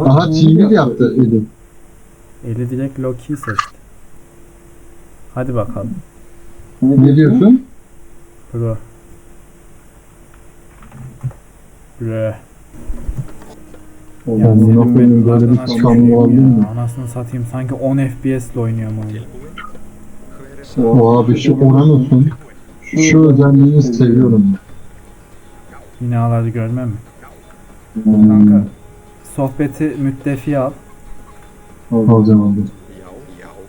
Aha TV yaptı Eli. Eli direkt Loki'yi seçti. Hadi bakalım. Ne diyorsun? Bro. Bro. Ya senin benim böyle bir oldun mu? Anasını satayım sanki 10 FPS ile oynuyorum oyunu. O abi şu Uranus'un şu özelliğini seviyorum. Binaları görmem mi? Hmm, Kanka sohbeti müttefiye al. Alacağım abi.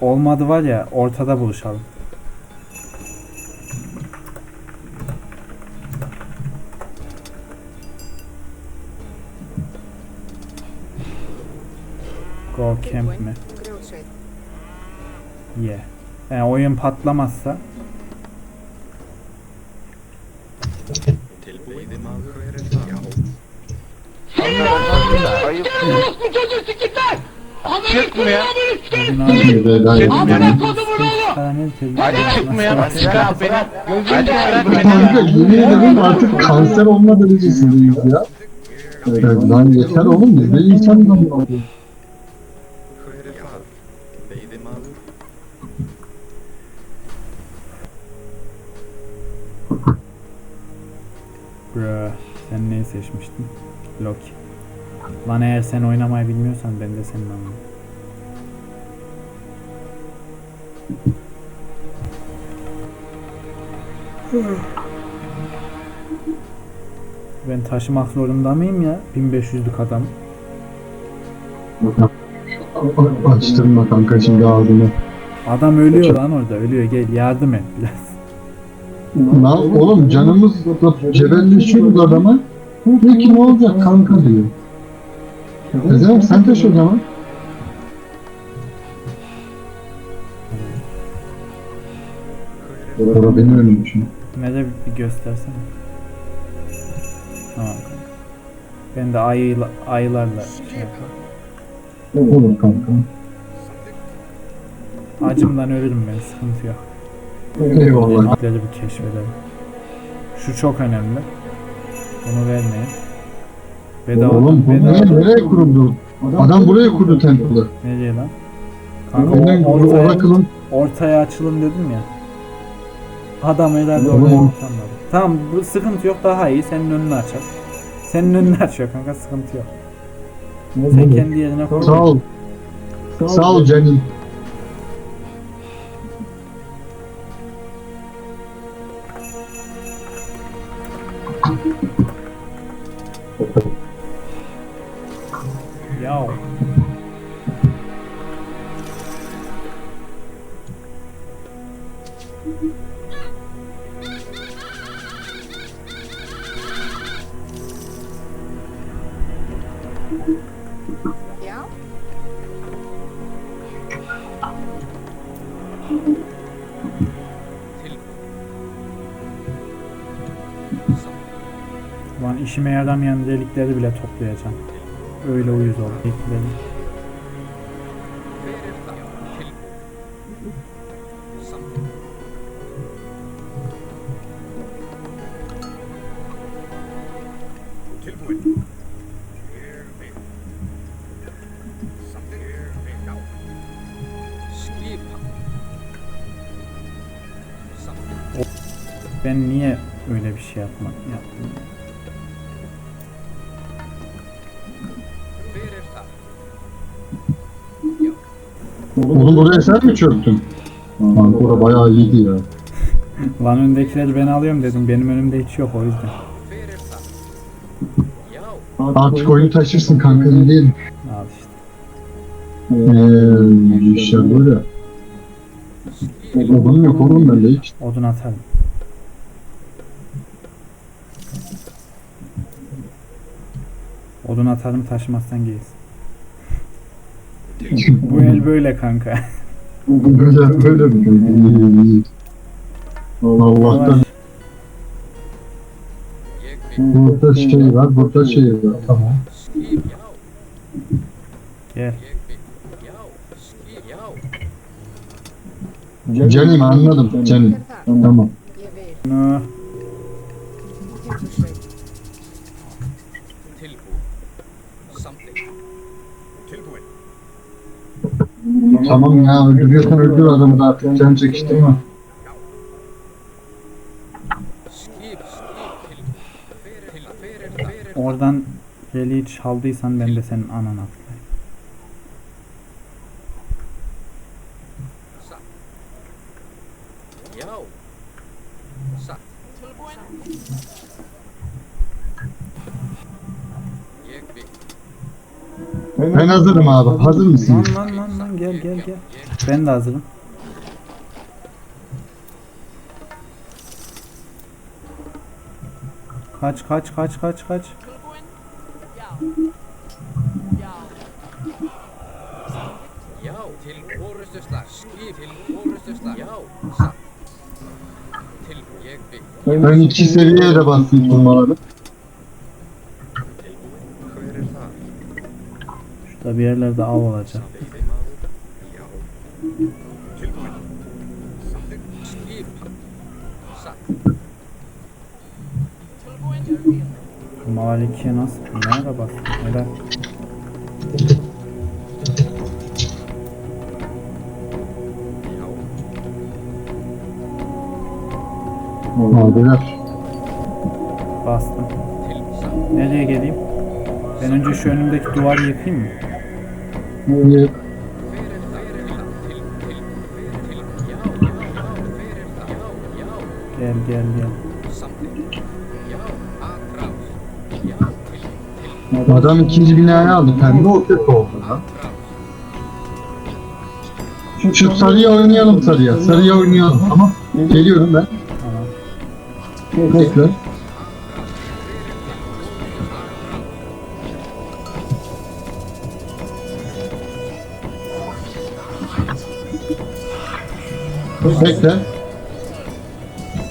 Olmadı var ya ortada buluşalım. Go camp mi? Yeah. Yani oyun patlamazsa Çıkmıyor. bugün abi Bir de daha yapayım. Hadi çıkmıyor. Çıkar beni. Hadi Kanka beni. yemin ederim artık kanser olma derecesindeyiz ya. Lan yeter oğlum biz de insan da mı? Bro, sen neyi seçmiştin? Loki. Lan eğer sen oynamayı bilmiyorsan ben de senin anlarım. Ben taşımak zorunda mıyım ya? 1500'lük adam. Açtırma kanka şimdi ağzını. Adam ölüyor lan orada ölüyor gel yardım et biraz. Lan oğlum canımız cebelleşiyoruz adama. Ne olacak kanka diyor. Kızım sen taşı o zaman. Bora beni ölmüşüm. Nerede bir, bir göstersene. Tamam kanka. Ben de ayıyla, ayılarla şey yapayım. Olur kanka. Acımdan ölürüm ben sıkıntı yok. Eyvallah. Atları bir keşfedelim. Şu çok önemli. Bunu vermeyin. Bedava, Oğlum bu bedava. Nereye kuruldu? Adam buraya kurdu temple'ı. Nereye lan? Kanka Benim o- ortaya, Oracle'ın ortaya açılın dedim ya. Adam herhalde oraya utanmadı. Tamam bu sıkıntı yok daha iyi. Senin önünü açar. Senin önünü açıyor kanka sıkıntı yok. Sen kendi yerine koy. Sağ ol. Sağ ol Canin. Ja? Lan işime yaramayan delikleri bile toplayacağım. Öyle uyuz ol. Delikleri. Ben niye öyle bir şey yapmak yaptım? ya? Oğlum buraya sen mi çöktün? Kanka orada bayağı iyiydi ya. Lan öndekileri ben alıyorum dedim. Benim önümde hiç yok o yüzden. Artık oyunu taşırsın kanka iyi değil. Al işte. Eee işler böyle. Odun yok oğlum bende hiç. Odun atarım. Odun atarım taşımazsan gelirsin. Bu el böyle kanka. Böyle böyle mi? Allah'tan burada şey var, burada şey var. Tamam. Gel. Canim anladım Canim. Tamam. Je Tamam ya öldürüyorsan öldür adamı da artık can çekiştirme. Oradan reliği çaldıysan ben de senin ananı atlayayım. Ben hazırım abi. Hazır mısın? Lan lan lan gel gel. Ben de hazırım. Kaç kaç kaç kaç kaç. Ben iki seviyeye de bastım það? Şurada bir yerlerde av olacak. Tilbúin. 2'ye nasıl? Bak? Helal. Abiler. Bastım. Nereye geleyim? Ben önce şu önümdeki duvarı yıkayım mı? Niye? Gel gel gel. Adam ikinci binayı aldı. Pembe o tek oldu. Atrás. Şu sarıya oynayalım sarıya. Sarıya oynayalım. Tamam. Geliyorum ben. Tamam. Bekle.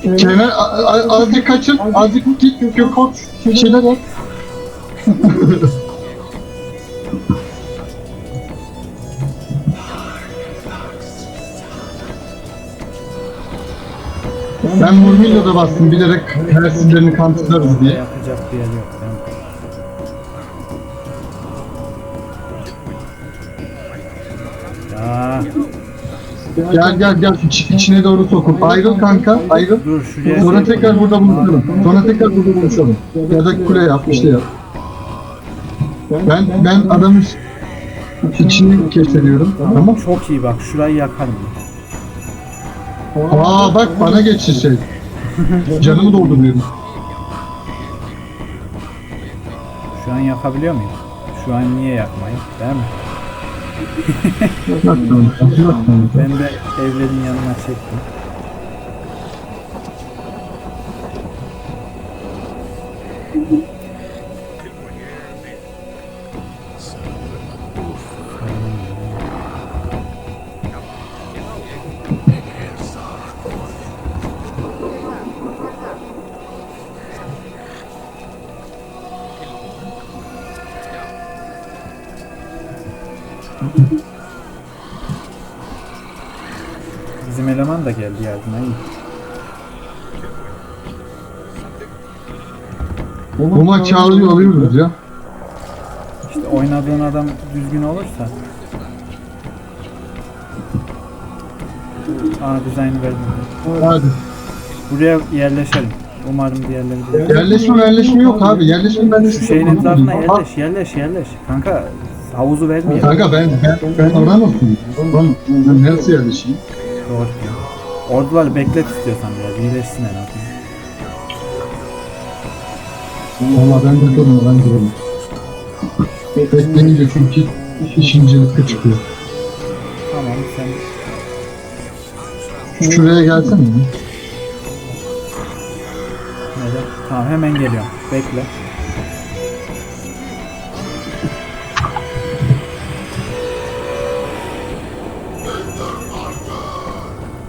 A- azıcık kaçın, azıcık git, gök koç, şeyler yap. Ben Murmillo da bastım bilerek hersizlerini kantırlarız diye. Yapacak bir yer yok. Ben... Ya Gel gel gel iç, içine doğru sokup ayrıl kanka ayrıl. dur şuraya. Sonra tekrar burada buluşalım. Sonra tekrar burada buluşalım. Ya da kule yap işte yap. Ben ben adamın içini keşfediyorum. Tamam. Çok iyi bak şurayı yakarım. Aa bak bana geçti şey. Canımı dolduruyorum. Şu an yakabiliyor muyum? Şu an niye yakmayayım? Değil mi? Ben de evlerin yanına çektim. Bizim eleman da geldi yardıma iyi. Maç çağrıyı alıyoruz ya. İşte oynadığın adam düzgün olursa. Aa dizayn verdim. Hadi. Buraya yerleşelim. Umarım diğerleri de. Yerleşme yerleşme yok abi. Yerleşme yerleşme Şu şeyin etrafına yerleş, yerleş, yerleş. Kanka havuzu vermeyelim. Kanka ben ben, ben olsun. Oran, ben neresi yerleşeyim? Doğru. Orduları beklet istiyorsan biraz. iyileşsin azından. Valla ben de durum ben durum. Bekleyince çünkü işincilik çıkıyor. Tamam sen Şuraya gelsene. neden? Tamam hemen geliyorum. Bekle.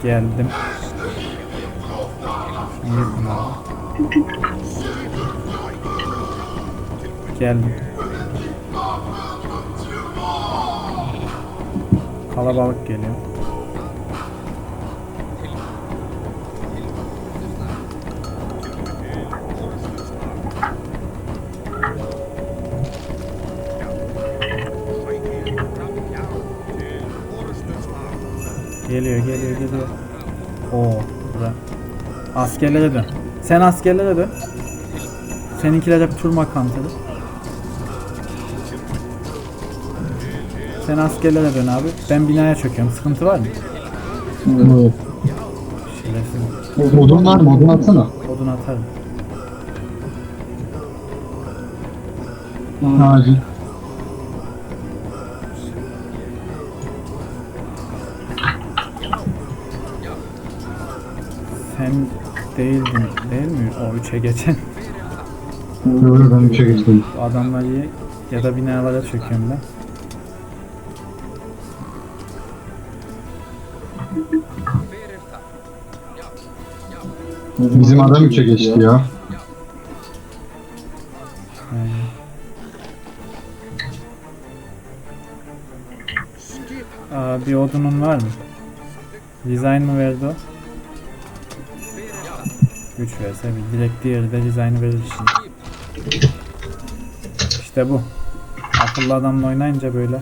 Geldim. Geldim. Kalabalık geliyor. Geliyor geliyor geliyor. Oo bura. Askerlere dön. Sen askerlere dön. Seninkiler hep turma kantırı. Sen askerlere dön abi. Ben binaya çöküyorum. Sıkıntı var mı? Evet. Şerefsiz. Odun var mı? Odun atsana. Odun atarım. Acil. Sen değildin değil mi? O 3'e geçen. Böyle ben bir şey geçtim. Adamları ya da binalara çöküyorum ben. Bizim adam 3'e geçti ya. Ee, Aa, bir odunun var mı? Design mı verdi o? 3 verse bir direkt diğeri de dizaynı verir şimdi. İşte bu. Akıllı adamla oynayınca böyle